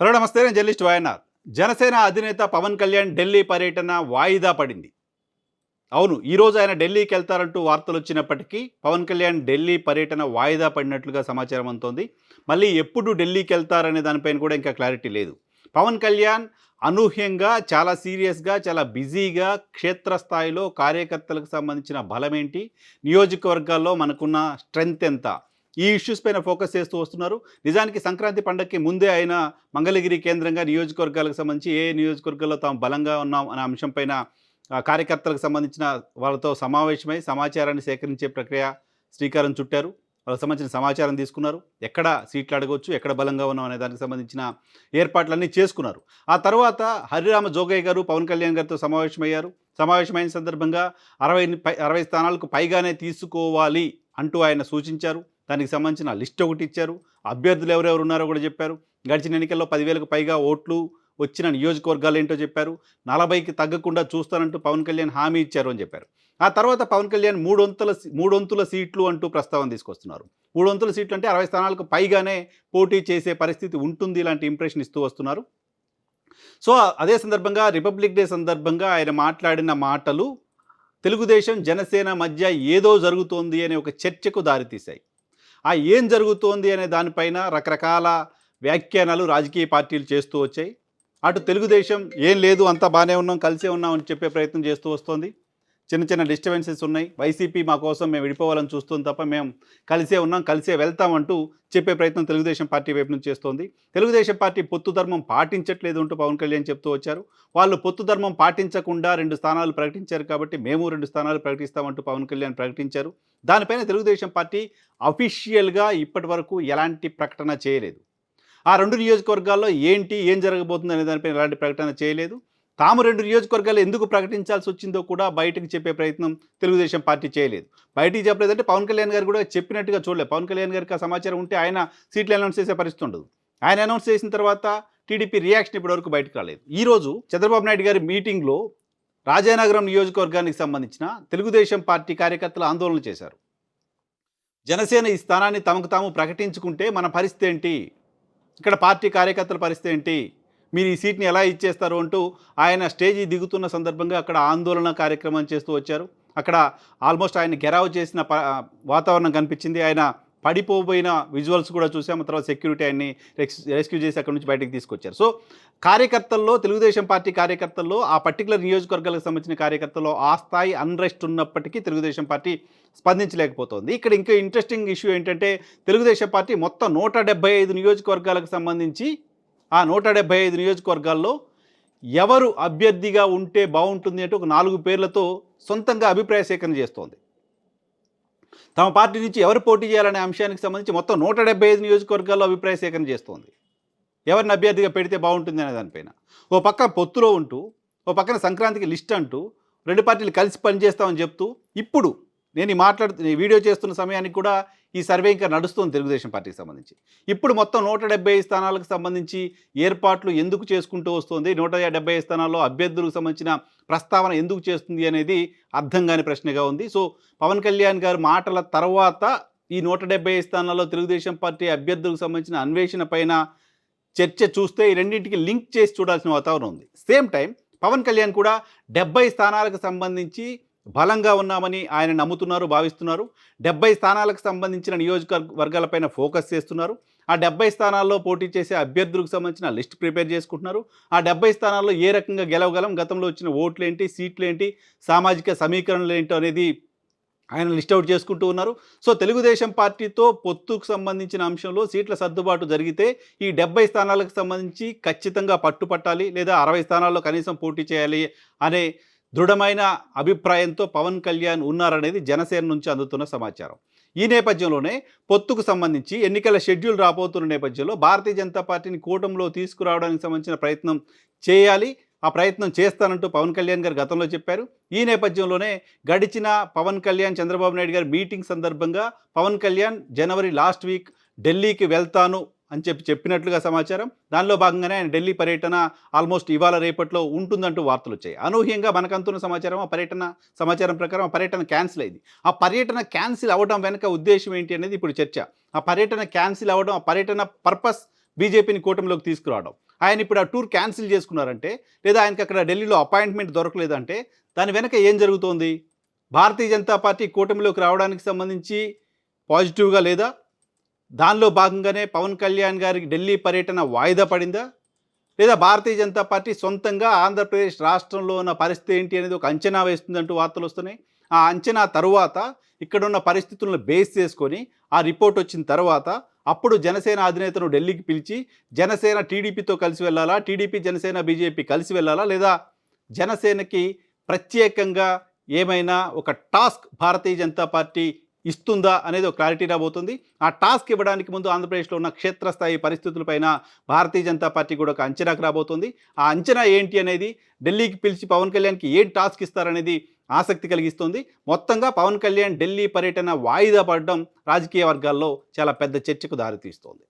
Hello నమస్తే నేను journalist YNR Janasena అధినేత పవన్ కళ్యాణ్ ఢిల్లీ పర్యటన వాయిదా పడింది. అవును ఈరోజు ఆయన ఢిల్లీకి వెళ్తారంటూ వార్తలు వచ్చినప్పటికీ పవన్ కళ్యాణ్ ఢిల్లీ పర్యటన వాయిదా పడినట్లుగా సమాచారం అందుతోంది. మళ్ళీ ఎప్పుడు ఢిల్లీకి వెళ్తారనే దానిపైన కూడా ఇంకా క్లారిటీ లేదు. పవన్ కళ్యాణ్ అనూహ్యంగా చాలా సీరియస్గా చాలా బిజీగా క్షేత్రస్థాయిలో కార్యకర్తలకు సంబంధించిన బలమేంటి? నియోజకవర్గాల్లో మనకున్న స్ట్రెంగ్త్ ఎంత? ఈ ఇష్యూస్ పైన ఫోకస్ చేస్తూ వస్తున్నారు. నిజానికి సంక్రాంతి పండగకి ముందే ఆయన మంగళగిరి కేంద్రంగా నియోజకవర్గాలకు సంబంధించి ఏ నియోజకవర్గాల్లో తాము బలంగా ఉన్నాం అనే అంశం పైన కార్యకర్తలకు సంబంధించిన వాళ్ళతో సమావేశమై సమాచారాన్ని సేకరించే ప్రక్రియ శ్రీకారం చుట్టారు. వాళ్ళకి సంబంధించిన సమాచారం తీసుకున్నారు. ఎక్కడ సీట్లు అడగవచ్చు ఎక్కడ బలంగా ఉన్నాం అనే దానికి సంబంధించిన ఏర్పాట్లన్నీ చేసుకున్నారు. ఆ తర్వాత హరిరామ జోగయ్య గారు పవన్ కళ్యాణ్ గారితో సమావేశమయ్యారు. సమావేశమైన సందర్భంగా అరవై అరవై స్థానాలకు పైగానే తీసుకోవాలి అంటూ ఆయన సూచించారు. దానికి సంబంధించిన లిస్ట్ ఒకటి ఇచ్చారు. అభ్యర్థులు ఎవరెవరు ఉన్నారో కూడా చెప్పారు. గడిచిన ఎన్నికల్లో పదివేలకు పైగా ఓట్లు వచ్చిన నియోజకవర్గాలు ఏంటో చెప్పారు. నలభైకి తగ్గకుండా చూస్తానంటూ పవన్ కళ్యాణ్ హామీ ఇచ్చారు అని చెప్పారు. ఆ తర్వాత పవన్ కళ్యాణ్ మూడొంతుల మూడొంతుల సీట్లు అంటూ ప్రస్తావన తీసుకొస్తున్నారు. మూడొంతుల సీట్లు అంటే అరవై స్థానాలకు పైగానే పోటీ చేసే పరిస్థితి ఉంటుంది ఇలాంటి ఇంప్రెషన్ ఇస్తూ వస్తున్నారు. సో అదే సందర్భంగా రిపబ్లిక్ డే సందర్భంగా ఆయన మాట్లాడిన మాటలు తెలుగుదేశం జనసేన మధ్య ఏదో జరుగుతోంది అనే ఒక చర్చకు దారితీశాయి. ఆ ఏం జరుగుతోంది అనే దానిపైన రకరకాల వ్యాఖ్యానాలు రాజకీయ పార్టీలు చేస్తూ వచ్చాయి. అటు తెలుగుదేశం ఏం లేదు అంతా బాగానే ఉన్నాం కలిసే ఉన్నాం అని చెప్పే ప్రయత్నం చేస్తూ వస్తోంది. చిన్న చిన్న డిస్టర్బెన్సెస్ ఉన్నాయి. వైసీపీ మా కోసం మేము విడిపోవాలని చూస్తుంది తప్ప మేము కలిసే ఉన్నాం కలిసే వెళ్తామంటూ చెప్పే ప్రయత్నం తెలుగుదేశం పార్టీ వైపు నుంచి చేస్తోంది. తెలుగుదేశం పార్టీ పొత్తు ధర్మం పాటించట్లేదు అంటూ పవన్ కళ్యాణ్ చెప్తూ వచ్చారు. వాళ్ళు పొత్తు ధర్మం పాటించకుండా రెండు స్థానాలు ప్రకటించారు కాబట్టి మేము రెండు స్థానాలు ప్రకటిస్తామంటూ పవన్ కళ్యాణ్ ప్రకటించారు. దానిపైన తెలుగుదేశం పార్టీ అఫీషియల్గా ఇప్పటి వరకు ఎలాంటి ప్రకటన చేయలేదు. ఆ రెండు నియోజకవర్గాల్లో ఏంటి ఏం జరగబోతుంది అనే దానిపైన ఎలాంటి ప్రకటన చేయలేదు. తాము రెండు నియోజకవర్గాలు ఎందుకు ప్రకటించాల్సి వచ్చిందో కూడా బయటకు చెప్పే ప్రయత్నం తెలుగుదేశం పార్టీ చేయలేదు. బయటికి చెప్పలేదంటే పవన్ కళ్యాణ్ గారు కూడా చెప్పినట్టుగా చూడలేదు. పవన్ కళ్యాణ్ గారికి సమాచారం ఉంటే ఆయన సీట్లు అనౌన్స్ చేసే పరిస్థితి ఉండదు. ఆయన అనౌన్స్ చేసిన తర్వాత టీడీపీ రియాక్షన్ ఇప్పటివరకు బయటకు రాలేదు. ఈరోజు చంద్రబాబు నాయుడు గారి మీటింగ్లో రాజానగరం నియోజకవర్గానికి సంబంధించిన తెలుగుదేశం పార్టీ కార్యకర్తలు ఆందోళన చేశారు. జనసేన ఈ స్థానాన్ని తమకు తాము ప్రకటించుకుంటే మన పరిస్థితి ఏంటి? ఇక్కడ పార్టీ కార్యకర్తల పరిస్థితి ఏంటి? మీరు ఈ సీట్ని ఎలా ఇచ్చేస్తారు అంటూ ఆయన స్టేజీ దిగుతున్న సందర్భంగా అక్కడ ఆందోళన కార్యక్రమం చేస్తూ వచ్చారు. అక్కడ ఆల్మోస్ట్ ఆయన గెరావ్ చేసిన ప- వాతావరణం కనిపించింది. ఆయన పడిపోబోయిన విజువల్స్ కూడా చూసాము. తర్వాత సెక్యూరిటీ ఆయన్ని రెస్క్యూ చేసి అక్కడ నుంచి బయటకు తీసుకొచ్చారు. సో కార్యకర్తల్లో తెలుగుదేశం పార్టీ కార్యకర్తల్లో ఆ పర్టికులర్ నియోజకవర్గాలకు సంబంధించిన కార్యకర్తల్లో ఆ స్థాయి అన్రెస్ట్ ఉన్నప్పటికీ తెలుగుదేశం పార్టీ స్పందించలేకపోతుంది. ఇక్కడ ఇంకా ఇంట్రెస్టింగ్ ఇష్యూ ఏంటంటే తెలుగుదేశం పార్టీ మొత్తం నూట డెబ్బై ఐదు నియోజకవర్గాలకు సంబంధించి ఆ నూట డెబ్బై ఐదు నియోజకవర్గాల్లో ఎవరు అభ్యర్థిగా ఉంటే బాగుంటుంది అంటే ఒక నాలుగు పేర్లతో సొంతంగా అభిప్రాయ సేకరణ చేస్తోంది. తమ పార్టీ నుంచి ఎవరు పోటీ చేయాలనే అంశానికి సంబంధించి మొత్తం నూట డెబ్బై ఐదు నియోజకవర్గాల్లో అభిప్రాయ సేకరణ చేస్తోంది. ఎవరిని అభ్యర్థిగా పెడితే బాగుంటుంది అనే దానిపైన. ఓ పక్క పొత్తులో ఉంటూ ఓ పక్కన సంక్రాంతికి లిస్ట్ అంటూ రెండు పార్టీలు కలిసి పనిచేస్తామని చెప్తూ ఇప్పుడు నేను ఈ మాట్లాడుతు వీడియో చేస్తున్న సమయానికి కూడా ఈ సర్వే ఇంకా నడుస్తుంది తెలుగుదేశం పార్టీకి సంబంధించి. ఇప్పుడు మొత్తం నూట డెబ్బై స్థానాలకు సంబంధించి ఏర్పాట్లు ఎందుకు చేసుకుంటూ వస్తుంది? నూట డెబ్బై స్థానాల్లో అభ్యర్థులకు సంబంధించిన ప్రస్తావన ఎందుకు చేస్తుంది అనేది అర్థం కాని ప్రశ్నగా ఉంది. సో పవన్ కళ్యాణ్ గారు మాటల తర్వాత ఈ నూట డెబ్బై స్థానాల్లో తెలుగుదేశం పార్టీ అభ్యర్థులకు సంబంధించిన అన్వేషణ పైన చర్చ చూస్తే ఈ రెండింటికి లింక్ చేసి చూడాల్సిన వాతావరణం ఉంది. సేమ్ టైం పవన్ కళ్యాణ్ కూడా డెబ్బై స్థానాలకు సంబంధించి బలంగా ఉన్నామని ఆయన నమ్ముతున్నారు భావిస్తున్నారు. డెబ్బై స్థానాలకు సంబంధించిన నియోజకవర్గాలపైన ఫోకస్ చేస్తున్నారు. ఆ డెబ్బై స్థానాల్లో పోటీ చేసే అభ్యర్థులకు సంబంధించిన లిస్ట్ ప్రిపేర్ చేసుకుంటున్నారు. ఆ డెబ్బై స్థానాల్లో ఏ రకంగా గెలవగలం గతంలో వచ్చిన ఓట్లు ఏంటి సీట్లు ఏంటి సామాజిక సమీకరణలు ఏంటో అనేది ఆయన లిస్ట్ అవుట్ చేసుకుంటూ ఉన్నారు. సో తెలుగుదేశం పార్టీతో పొత్తుకు సంబంధించిన అంశంలో సీట్ల సర్దుబాటు జరిగితే ఈ డెబ్బై స్థానాలకు సంబంధించి ఖచ్చితంగా పట్టుపట్టాలి లేదా అరవై స్థానాల్లో కనీసం పోటీ చేయాలి అనే దృఢమైన అభిప్రాయంతో పవన్ కళ్యాణ్ ఉన్నారనేది జనసేన నుంచి అందుతున్న సమాచారం. ఈ నేపథ్యంలోనే పొత్తుకు సంబంధించి ఎన్నికల షెడ్యూల్ రాబోతున్న నేపథ్యంలో భారతీయ జనతా పార్టీని కూటమిలో తీసుకురావడానికి సంబంధించిన ప్రయత్నం చేయాలి. ఆ ప్రయత్నం చేస్తానంటూ పవన్ కళ్యాణ్ గారు గతంలో చెప్పారు. ఈ నేపథ్యంలోనే గడిచిన పవన్ కళ్యాణ్ చంద్రబాబు నాయుడు గారి మీటింగ్ సందర్భంగా పవన్ కళ్యాణ్ జనవరి లాస్ట్ వీక్ ఢిల్లీకి వెళ్తాను అని చెప్పి చెప్పినట్లుగా సమాచారం. దానిలో భాగంగానే ఆయన ఢిల్లీ పర్యటన ఆల్మోస్ట్ ఇవాళ రేపట్లో ఉంటుందంటూ వార్తలు వచ్చాయి. అనూహ్యంగా మనకంతున్న సమాచారం ఆ పర్యటన సమాచారం ప్రకారం ఆ పర్యటన క్యాన్సిల్ అయింది. ఆ పర్యటన క్యాన్సిల్ అవ్వడం వెనక ఉద్దేశం ఏంటి అనేది ఇప్పుడు చర్చ. ఆ పర్యటన క్యాన్సిల్ అవ్వడం ఆ పర్యటన పర్పస్ బీజేపీని కూటమిలోకి తీసుకురావడం. ఆయన ఇప్పుడు ఆ టూర్ క్యాన్సిల్ చేసుకున్నారంటే లేదా ఆయనకి అక్కడ ఢిల్లీలో అపాయింట్మెంట్ దొరకలేదంటే దాని వెనక ఏం జరుగుతోంది? భారతీయ జనతా పార్టీ కూటమిలోకి రావడానికి సంబంధించి పాజిటివ్గా లేదా దానిలో భాగంగానే పవన్ కళ్యాణ్ గారికి ఢిల్లీ పర్యటన వాయిదా పడిందా? లేదా భారతీయ జనతా పార్టీ సొంతంగా ఆంధ్రప్రదేశ్ రాష్ట్రంలో ఉన్న పరిస్థితి ఏంటి అనేది ఒక అంచనా వేస్తుందంటూ వార్తలు వస్తున్నాయి. ఆ అంచనా తరువాత ఇక్కడున్న పరిస్థితులను బేస్ చేసుకొని ఆ రిపోర్ట్ వచ్చిన తర్వాత అప్పుడు జనసేన అధినేతను ఢిల్లీకి పిలిచి జనసేన టీడీపీతో కలిసి వెళ్ళాలా? టీడీపీ జనసేన బీజేపీ కలిసి వెళ్ళాలా? లేదా జనసేనకి ప్రత్యేకంగా ఏమైనా ఒక టాస్క్ భారతీయ జనతా పార్టీ ఇస్తుందా అనేది ఒక క్లారిటీ రాబోతుంది. ఆ టాస్క్ ఇవ్వడానికి ముందు ఆంధ్రప్రదేశ్లో ఉన్న క్షేత్రస్థాయి పరిస్థితులపైన భారతీయ జనతా పార్టీ కూడా ఒక అంచనాకు రాబోతుంది. ఆ అంచనా ఏంటి అనేది ఢిల్లీకి పిలిచి పవన్ కళ్యాణ్కి ఏం టాస్క్ ఇస్తారనేది ఆసక్తి కలిగిస్తుంది. మొత్తంగా పవన్ కళ్యాణ్ ఢిల్లీ పర్యటన వాయిదా పడడం రాజకీయ వర్గాల్లో చాలా పెద్ద చర్చకు దారితీస్తోంది.